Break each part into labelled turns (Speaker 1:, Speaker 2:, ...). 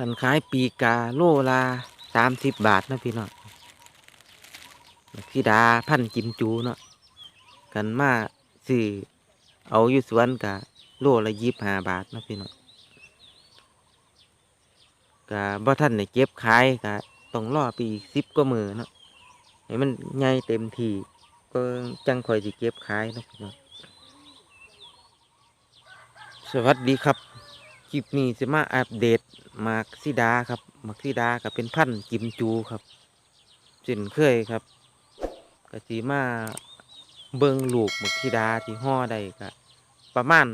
Speaker 1: ขันขายปีกาโลละสามสิบบาทนะพี่น้องพี่ดาพันกิมจูเนาะกันมาซื้อเอาอยู่สวนกะโลละยี่สิบห้าบาทนะพี่น้องกะบ่ท่านได้เก็บขายกะต้องรอปอีกสิบกว่ามือเนาะให้มันใหญ่เต็มทีก็จังคอยสิเก็บขายเนาะพี่น้องสวัสดีครับ คลิปนี้จะมาอัปเดตมากซิดาครับมากซิดาก็เป็นพันธุ์กิมจูครับเช่นเคยครับก็สีมาเบิงลูกมากซิดาที่ห่อได้ก็ประมาณ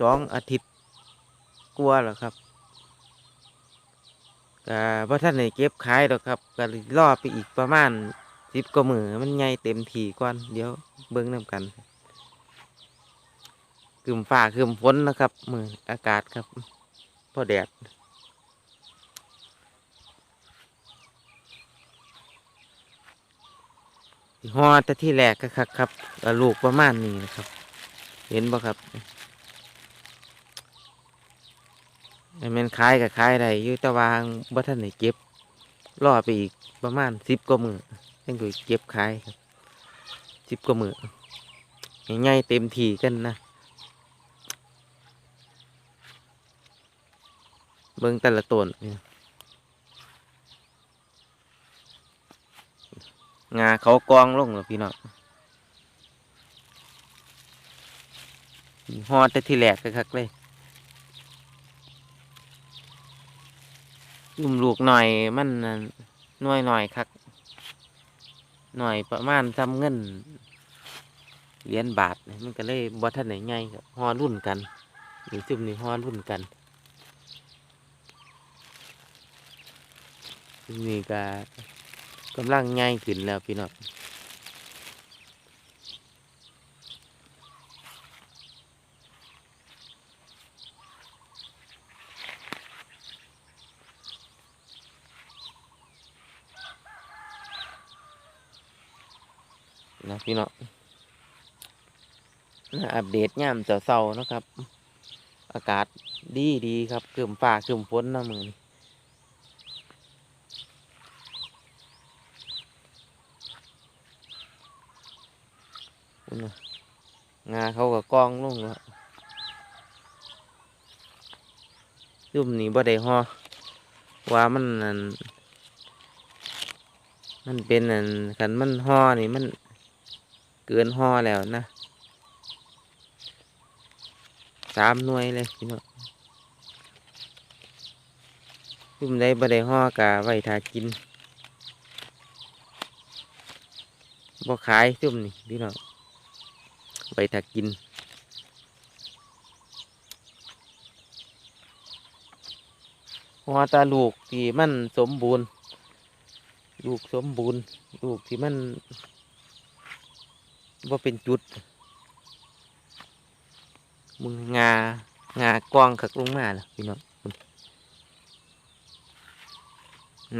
Speaker 1: สองอาทิตย์กลัวาแล้วครับก็พระท่านไหนเก็บขายหรอกครับก็รอไปอีกประมาณสิบกว่ามือมันใหญ่เต็มทีก่อนเดี๋ยวเบิ้งน้ำกัน คืมฟ้าคืมฝนนะครับ มืออากาศครับพอแดดสิฮอแต่ที่แรกก็ครับครับลูกประมาณนี้นะครับ เห็นบ่ครับไอ้แมันคล้ายกับคล้ายได้อยู่แตะวางบ่ท่านไหนเก็บรอไปอีกประมาณสิบกว่ามือยังอยู่เก็บขายครับสิบกว่ามือง่ายๆเต็มทีกันนะ เบิ่งแต่ละต้นนี่งาเขากองลงแล้วพี่น้องฮอดแต่ที่แหลกคักเลยลุ่มลูกหน่อยมันน่ะหน่วยหน่อยคักหน่อยประมาณทำเงินเหรียญบาทมันก็เลยบ่ทันไหนใหญ่ครับฮอรุ่นกันอยู่จุ่มนี่ฮอรุ่นกัน นี่ก็กำลังง่ายขึ้นแล้วพี่น้องนะพี่น้องนะอัปเดตย่ามเสาๆนะครับ อากาศดีดีครับคืมฟ้าคืมฝนนะมือนี้ นะงาเขาก็กองลงแล้วยุ่มนี่บ่ได้ฮอว่ามันนั่นมันเป็นนั่นคันมันฮอนี่มันเกินฮอแล้วนะสามหน่วยเลยพี่น้องยุ่มได้บ่ได้ฮอกะไว้ทากินบ่ขายซุ่มนี่พี่น้อง ไปถ้ากิน หัวตาลูกที่มันสมบูรณ์ ลูกสมบูรณ์ ลูกที่มันว่าเป็นจุด มึงงางากว้างขักลงมาล่ะพี่น้อง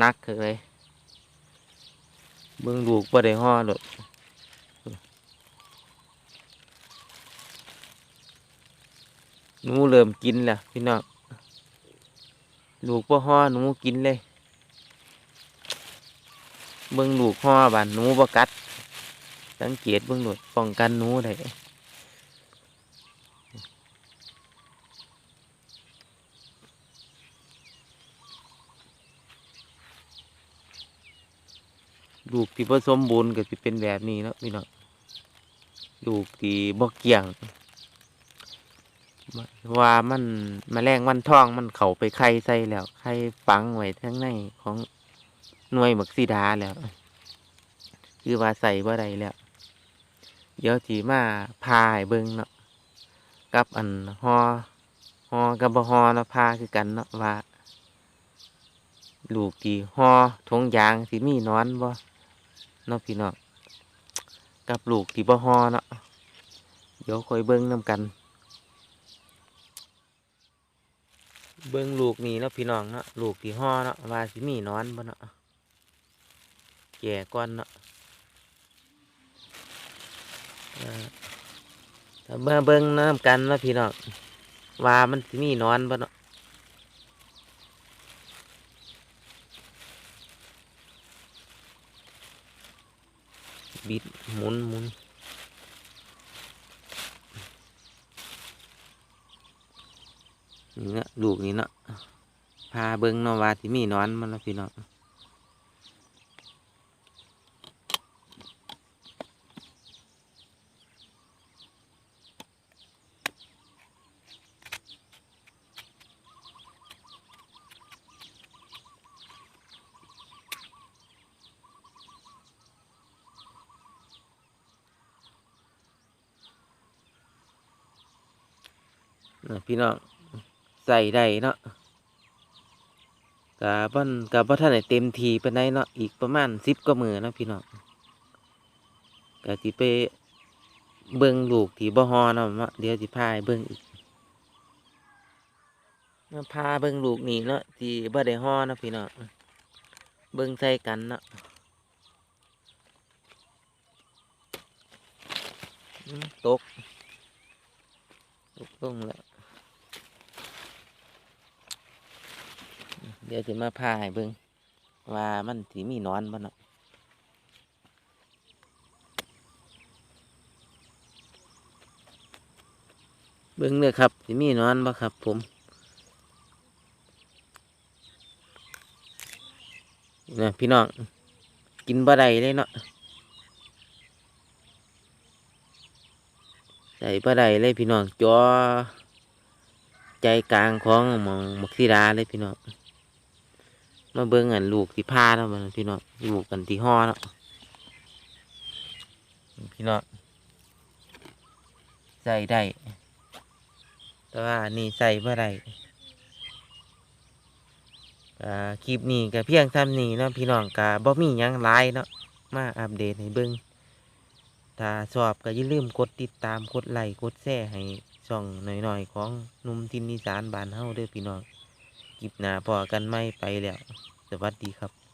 Speaker 1: นักเลยเบิ่งลูกบ่ได้ห่อดอก หนูเริ่มกินแล้วพี่น้องลูกพ่อห่อหนูกินเลยเบิ่งลูกห่อบานหนูบ่กัด สังเกตเบิ่งหนวดป้องกันหนูได้ลูกที่ผสมบูรณ์ก็จะเป็นแบบนี้เนาะพี่น้องลูกที่บ่เกี่ยง ว่ามันแมลงวันทองมันเข้าไปไข่ใส่แล้วไข่ฝังไว้ทั้งในของหน่วยหมึกซีดาแล้ว คือว่าใส่บ่ได้แล้ว เดี๋ยวจีมาพาให้เบิ่งเนาะกับอันฮอฮอกับบฮอเนาะพาคือกันเนาะว่า ลูกที่ฮอทงยางสิมีนอนบ่เนาะพี่เนาะกับลูกที่บ่ฮอเนาะเดี๋ยวคอยเบิ่งนํกัน เบิ้งลูกนี่นะพี่น้องเนาะลูกที่ห่อเนาะว่าสิมีนอนบ่เนาะแก่ก้อนเนาะถ้าเบื้อเบิ้งน้ำกันนะพี่น้องว่ามันสิมีนอนบ่เนาะบิดหมุนหมุน นี่นะลูกนี่เนาะพาเบิ้งเนาะว่าที่มีนอนมันล้วพี่น้องน่ะพี่น้อง ใส่ได้เนาะกะบ่นกะบ่ทันได้เต็มทีไปานเนาะอีกประมาณสิบกว่ามือนะพี่น้องกะสิไปเบิ่งลูกที่บ่ฮอเนาะมาเดี๋ยวสิพาไปเบิ่งอีกมาพาเบิ่งลูกนี่เนาะที่บ่ได้ฮอนะพี่น้องเบิ่งใส่กันเนาะตกตกลงแล้ว เดี๋ยวจะมาพาให้เบิ่งว่ามันสิมีนอนบ่เนาะเบิ่งเลยครับสิมีนอนบ่ครับ ผมนะพี่น้องกินบ่ได้เลยเนาะใส่บ่ได้เลยพี่น้องจอใจกลางของหมองมักซีดาเลยพี่น้อง มาเบิ่งอันลูกที่พาเนาะมันพี่น้องลูกกันที่ห่อเนาะพี่น้องใส่ได้ แต่ว่านี่ใส่เมื่อไรคลิปนี้ก็เพียงซ้ำนี้เนาะพี่น้องก็บ่มียังหลายเนาะมาอัปเดตให้เบิ่งถ้าชอบก็อย่าลืมกดติดตามกดไลค์กดแชร์ให้ช่องหน่อยๆ ของนุ่มทินอีสานบานเฮาเด้อพี่น้อง คลิปหน้าพอกันไม่ไปแล้ว สวัสดีครับ